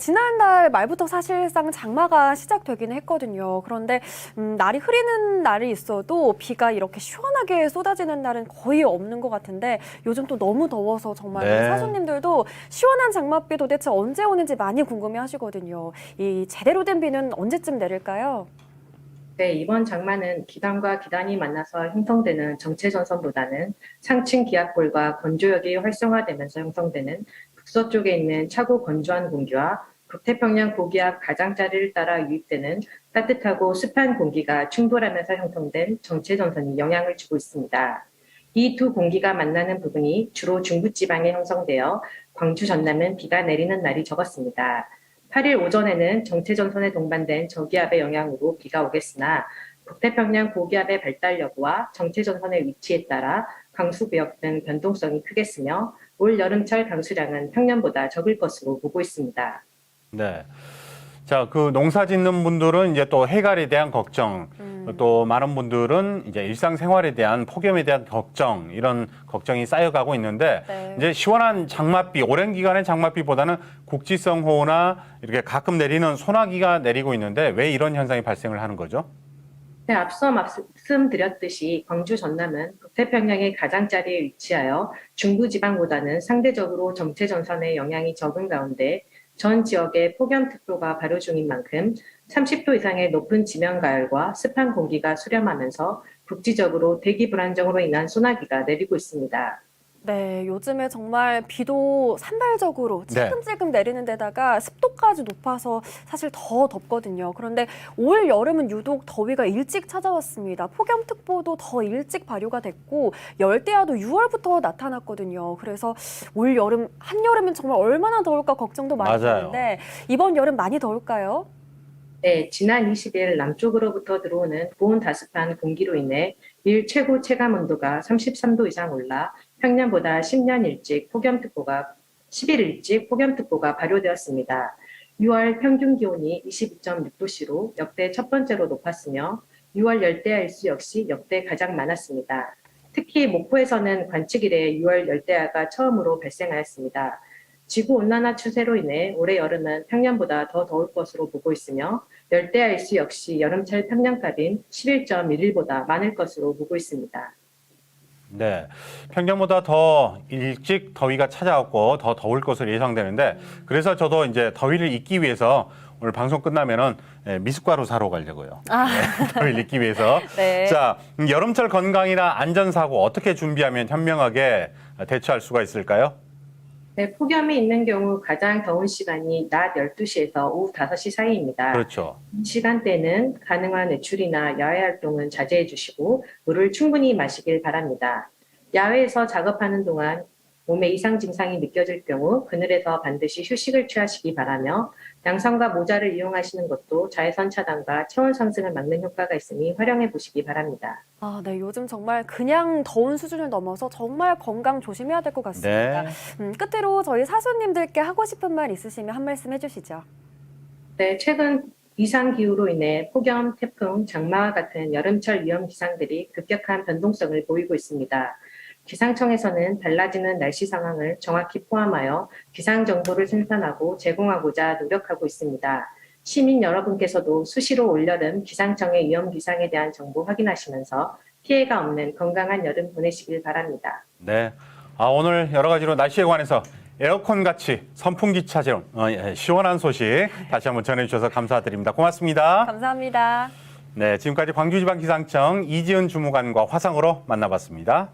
지난달 말부터 사실상 장마가 시작되긴 했거든요. 그런데 음, 날이 흐리는 날이 있어도 비가 이렇게 시원하게 쏟아지는 날은 거의 없는 것 같은데 요즘 또 너무 더워서 정말 네. 사수님들도 시원한 장맛비 도대체 언제 오는지 많이 궁금해하시거든요. 이 제대로 된 비는 언제쯤 내릴까요? 네, 이번 장마는 기단과 기단이 만나서 형성되는 정체 전선보다는 상층 기압골과 건조역이 활성화되면서 형성되는 북서쪽에 있는 차고 건조한 공기와 북태평양 고기압 가장자리를 따라 유입되는 따뜻하고 습한 공기가 충돌하면서 형성된 정체 전선이 영향을 주고 있습니다. 이 두 공기가 만나는 부분이 주로 중부지방에 형성되어 광주 전남은 비가 내리는 날이 적었습니다. 8일 오전에는 정체전선에 동반된 저기압의 영향으로 비가 오겠으나 북태평양 고기압의 발달 여부와 정체전선의 위치에 따라 강수 구역 등 변동성이 크겠으며 올 여름철 강수량은 평년보다 적을 것으로 보고 있습니다. 네. 자, 그 농사 짓는 분들은 이제 또 해갈에 대한 걱정, 음. 또 많은 분들은 이제 일상생활에 대한 폭염에 대한 걱정, 이런 걱정이 쌓여가고 있는데 네. 이제 시원한 장맛비, 오랜 기간의 장맛비보다는 국지성 호우나 이렇게 가끔 내리는 소나기가 내리고 있는데 왜 이런 현상이 발생을 하는 거죠? 네, 앞서 말씀드렸듯이 광주 전남은 북태평양의 가장자리에 위치하여 중부지방보다는 상대적으로 정체전선의 영향이 적은 가운데 전 지역에 폭염특보가 발효 중인 만큼 30도 이상의 높은 지면가열과 습한 공기가 수렴하면서 국지적으로 대기 불안정으로 인한 소나기가 내리고 있습니다. 네, 요즘에 정말 비도 산발적으로 네. 찔끔찔끔 내리는 데다가 습도까지 높아서 사실 더 덥거든요. 그런데 올 여름은 유독 더위가 일찍 찾아왔습니다. 폭염특보도 더 일찍 발효가 됐고 열대야도 6월부터 나타났거든요. 그래서 올 여름 한여름은 정말 얼마나 더울까 걱정도 많이 맞아요. 되는데 이번 여름 많이 더울까요? 네, 지난 20일 남쪽으로부터 들어오는 고온 다습한 공기로 인해 일 최고 체감 온도가 33도 이상 올라 평년보다 10년 일찍 폭염특보가 10일 일찍 폭염특보가 발효되었습니다. 6월 평균 기온이 22.6도씨로 역대 첫 번째로 높았으며 6월 열대야 일수 역시 역대 가장 많았습니다. 특히 목포에서는 관측 이래 6월 열대야가 처음으로 발생하였습니다. 지구 온난화 추세로 인해 올해 여름은 평년보다 더 더울 것으로 보고 있으며 열대야 일수 역시 여름철 평년값인 11.11보다 많을 것으로 보고 있습니다. 네. 평년보다 더 일찍 더위가 찾아왔고 더 더울 것으로 예상되는데 그래서 저도 이제 더위를 잊기 위해서 오늘 방송 끝나면은 예, 미숫가루 사러 가려고요. 아. 네, 더위를 잊기 위해서. 네. 자, 음, 여름철 건강이나 안전사고 어떻게 준비하면 현명하게 대처할 수가 있을까요? 네, 폭염이 있는 경우 가장 더운 시간이 낮 12시에서 오후 5시 사이입니다. 그렇죠. 이 시간대는 가능한 외출이나 야외 활동은 자제해 주시고 물을 충분히 마시길 바랍니다. 야외에서 작업하는 동안 몸에 이상 증상이 느껴질 경우 그늘에서 반드시 휴식을 취하시기 바라며 양성과 모자를 이용하시는 것도 자외선 차단과 체온 상승을 막는 효과가 있으니 활용해 보시기 바랍니다. 아, 네, 요즘 정말 그냥 더운 수준을 넘어서 정말 건강 조심해야 될 것 같습니다. 네. 음, 끝으로 저희 사수님들께 하고 싶은 말 있으시면 한 말씀 해주시죠. 네, 최근 이상 기후로 인해 폭염, 태풍, 장마와 같은 여름철 위험 기상들이 급격한 변동성을 보이고 있습니다. 기상청에서는 달라지는 날씨 상황을 정확히 포함하여 기상 정보를 생산하고 제공하고자 노력하고 있습니다. 시민 여러분께서도 수시로 올여름 기상청의 위험 기상에 대한 정보 확인하시면서 피해가 없는 건강한 여름 보내시길 바랍니다. 네. 아, 오늘 여러 가지로 날씨에 관해서 에어컨 같이 선풍기 차처럼 어, 예, 시원한 소식 다시 한번 전해주셔서 감사드립니다. 고맙습니다. 감사합니다. 네, 지금까지 광주지방기상청 이지은 주무관과 화상으로 만나봤습니다.